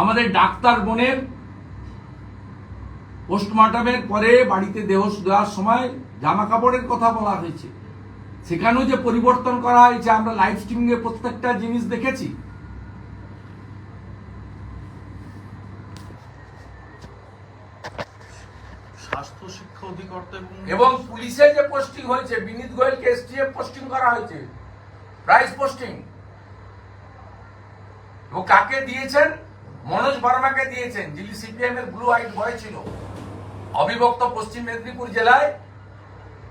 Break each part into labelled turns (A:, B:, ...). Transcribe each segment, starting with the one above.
A: আমাদের ডাক্তার বোনের পোস্টমর্টমের পরে বাড়িতে দেহ দেওয়ার সময় জামা কাপড়ের কথা বলা হয়েছে। সেখানেও যে পরিবর্তন করা হয়েছে আমরা লাইভ স্ট্রিমিং এ প্রত্যেকটা জিনিস দেখেছি।
B: স্বাস্থ্য শিক্ষা অধিকর্তা এবং
A: পুলিশে যে পোস্টিং হয়েছে বিনীত গোয়েলকে এসটিএফ পোস্টিং করা হয়েছে। প্রাইস পোস্টিং ও কাকে দিয়েছেন? মনোজ বর্মাকে দিয়েছেন, যিনি সিপিএম এর ব্লু হোয়াইট বয় ছিল। অবিভক্ত পশ্চিম মেদিনীপুর জেলায়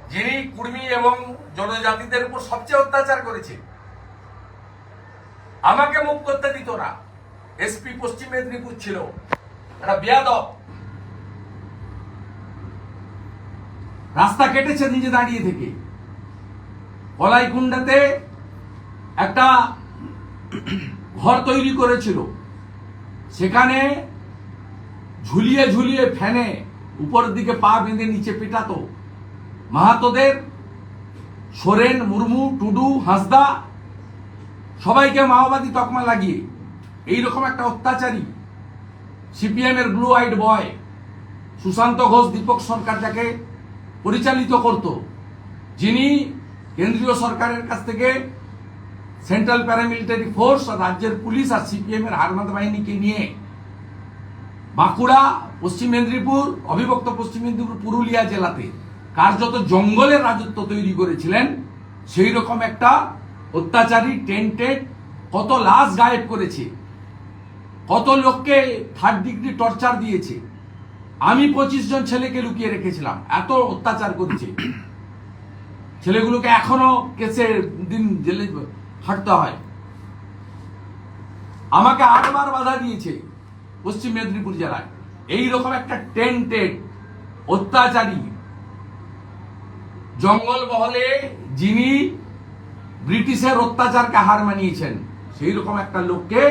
A: যিনি কুর্মী এবং জনজাতিদের উপর সবচেয়ে অত্যাচার করেছে আমাকে মুখ করতে দিত না। এসপি পশ্চিম মেদিনীপুর ছিল। একটা বেয়াদব। রাস্তা কেটেছে নিজে দাঁড়িয়ে থেকে। কলাইকুণ্ডাতে একটা ঘর তৈরি করেছিল। সেখানে ঝুলিয়ে ঝুলিয়ে ফ্যানে উপরের দিকে পা বেঁধে নিচে পেটাতো। মাহাতোদের সোরেন, মুর্মু, টুডু, হাসদা, সবাইকে মাওবাদী তকমা লাগিয়ে। এইরকম একটা অত্যাচারী সিপিএম এর blue eyed boy Sushanta Ghosh, Dipak Sarkar যাকে পরিচালিত করত, যিনি কেন্দ্রীয় সরকারের কাছ থেকে সেন্ট্রাল প্যারামিলিটারি ফোর্স আর রাজ্যের পুলিশ আর সিপিএম এর হারমাদ বাহিনীকে নিয়ে বাঁকুড়া পশ্চিম মেদিনীপুর অবিভক্ত পশ্চিম মেদিনীপুর পুরুলিয়া জেলাতে কার্যত জঙ্গলের রাজত্ব তৈরি করেছিলেন সেই রকম একটা অত্যাচারী টেন্টেড কত লাশ গায়েব করেছে কত লোককে থার্ড ডিগ্রি টর্চার দিয়েছে আমি পঁচিশ জন ছেলেকে লুকিয়ে রেখেছিলাম এত অত্যাচার করেছে ছেলেগুলোকে এখনও কেসে দিন জেলে হাঁটতে হয়। আমাকে আটবার বাধা দিয়েছে পশ্চিম মেদিনীপুর জেলায়। এই রকম একটা টেন্টেড অত্যাচারী জঙ্গল মহলে যিনি ব্রিটিশের অত্যাচারকে হার মানিয়েছেন, সেই রকম একটা লোককে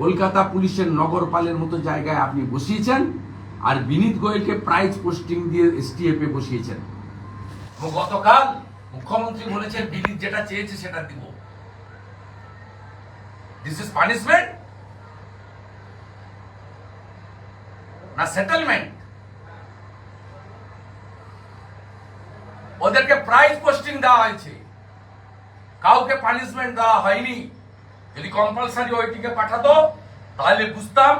A: কলকাতা পুলিশের নগরপালের মতো জায়গায় আপনি বসিয়েছেন আর বিনীত গোয়েলকে প্রাইজ পোস্টিং দিয়ে এসটিএফ এ বসিয়েছেন। গতকাল মুখ্যমন্ত্রী বলেছেন বিনীত যেটা চেয়েছে সেটা দিব। দিস ইজ পানিশমেন্ট না সেটেলমেন্ট ওদেরকে প্রাইজ পোস্টিং দেওয়া হয়েছে। কাউকে পানিশমেন্ট দেওয়া হয়নি। যদি কম্পালসারি ওইটিকে পাঠাতো, তাহলে বুঝতাম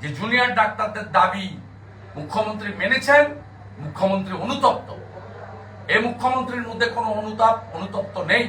A: যে জুনিয়র ডাক্তারদের দাবি মুখ্যমন্ত্রী মেনেছেন, মুখ্যমন্ত্রী অনুতপ্ত। এই মুখ্যমন্ত্রীর মধ্যে কোনো অনুতাপ, অনুতপ্ত নেই।